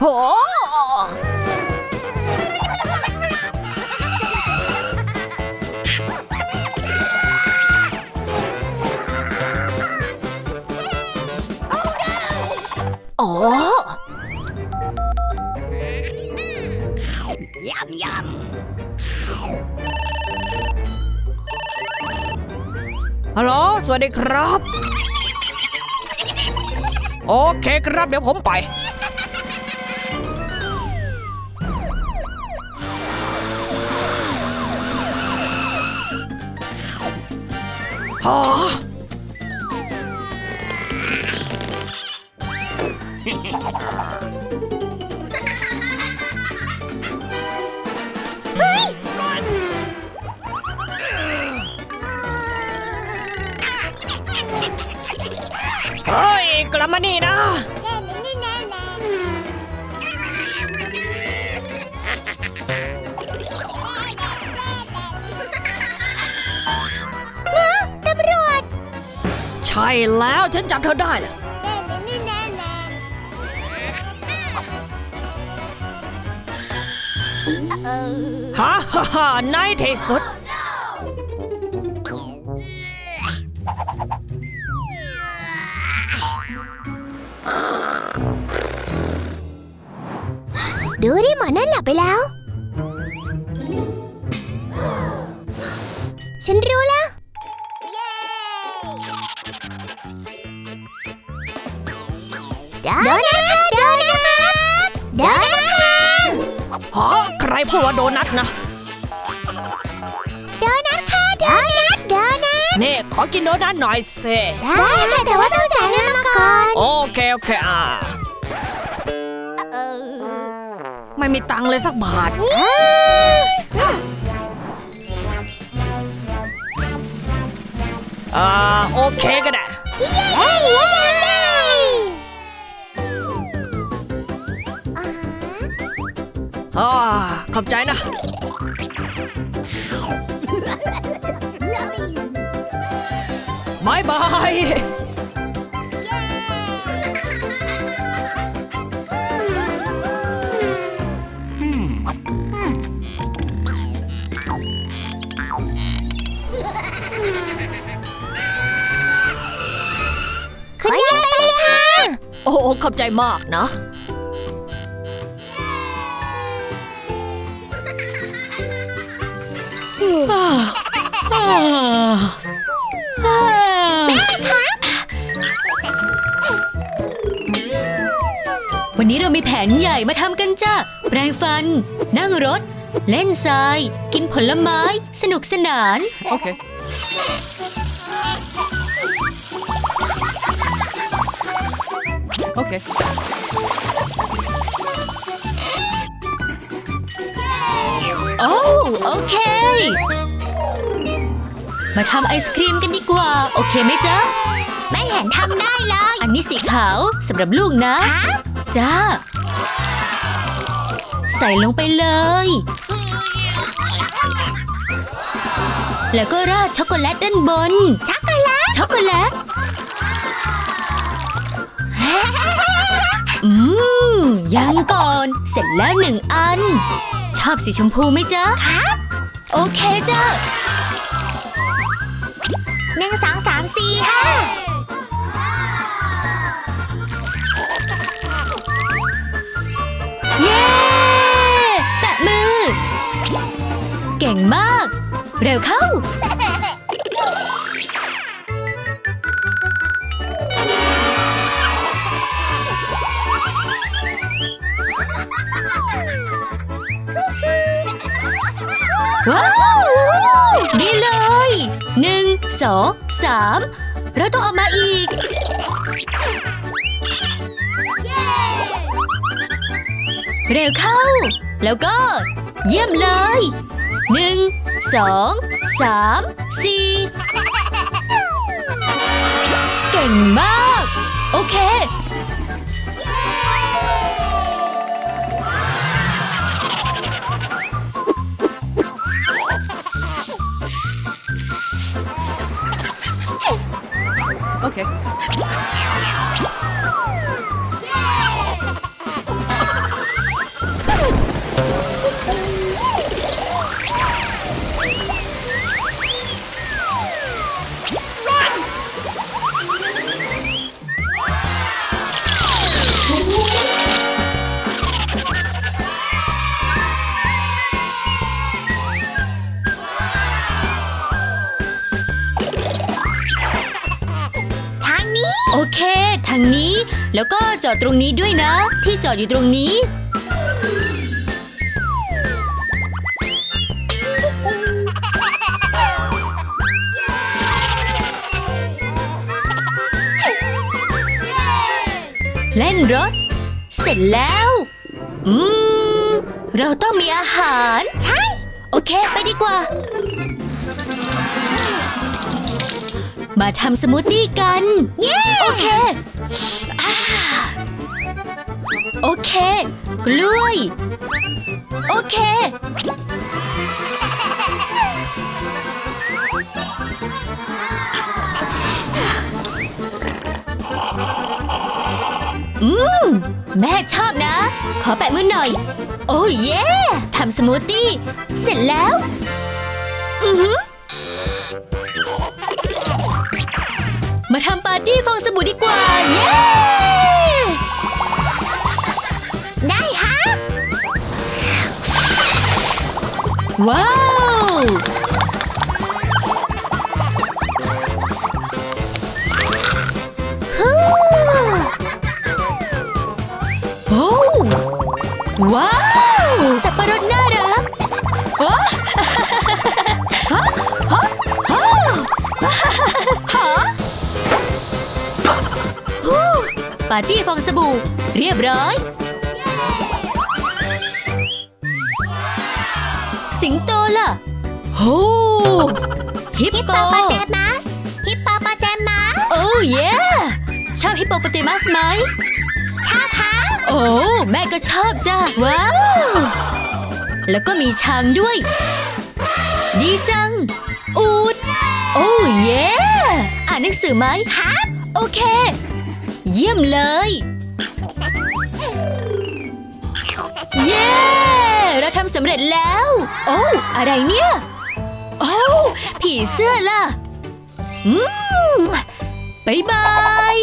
โหโอ้ยำยำฮัลโหล สวัสดีครับ โอเคครับ เดี๋ยวผมไป อ๋อเฮ้ยกลับมานี่นะ แล้วฉันจับเธอได้แล้วฮ่าฮ่าฮ่าในที่สุด ดูดิหมอนั่นหลับไปแล้ว ฉันรู้แล้ว โดนัทค่ะโดนัทโดนัทค่ะฮะใครพูดว่าโดนัทนะ โดนัทค่ะโดนัทโดนัทนี่ขอกินโดนัทหน่อยสิได้ค่ะแต่ว่าต้องจ่ายเงินมาก่อนโอเคโอเคอ่าไม่มีตังค์เลยสักบาท อ่าโอเคก็ได้ อ่าอ่าขอบใจนะ บายบายคุณยายไปเลยค่ะ โอ้ ขอบใจมากนะ วันนี้เรามีแผนใหญ่มาทำกันจ้ะแปรงฟัน นั่งรถ เล่นทราย กินผลไม้ สนุกสนาน โอเค โอเค โอ้โอเค มาทำไอศครีมกันดีกว่า โอเคไหมจ๊ะ ไม่เห็นทำได้เลย อันนี้สีขาวสำหรับลูกนะ จ้า ใส่ลงไปเลย แล้วก็ราดช็อกโกแลตด้านบน ช็อกโกแลต ช็อกโกแลต อืม ยังก่อน เสร็จแล้วหนึ่งอัน ชอบสีชมพูไหมจ๊ะครับโอเคจ้ะหนึ่งสองสามสี่ห้าเย้แตะมือ เก่งมาก เร็วเข้า สองสามเราต้องออกมาอีก เร็วเข้า แล้วก็ เยี่ยมเลยหนึ่งสองสามสี่เก่งมาก โโอเคทางนี้ แล้วก็จอดตรงนี้ด้วยนะ ที่จอดอยู่ตรงนี้ เล่นรถ เสร็จแล้ว อืม เราต้องมีอาหาร ใช่ โอเค ไปดีกว่า มาทำสมูทตี้กัน เย้ โอเคอ่าโอเค กล้วย โอเค อืม แม่ชอบนะ ขอแปะมือหน่อย โอ้เย่ทำสมูทตี้ เสร็จแล้ว อือหือ มาทำปาร์ตี้ฟองสบู่ดีกว่า เย้ ได้ฮะ ว้าว ฮู้โอ้ว้าว ปาร์ตี้ฟองสบู่ เรียบร้อย สิงโตล่ะโอ้ฮิปฮิปโปโปโปเตมัสฮิปโปโปเตมัสโอ้เย่ชอบฮิปโปโปเตมัสไหมชอบฮะโอ้แม่ก็ชอบจ้าว้าวแล้วก็มีช้างด้วย ดีจัง อูด โอ้เย่อ่านหนังสือไหมครับ โอเค เยี่ยมเลย เย้ เราทำสำเร็จแล้ว โอ้อะไรเนี่ย โอ้ผีเสื้อล่ะ อืมบายบาย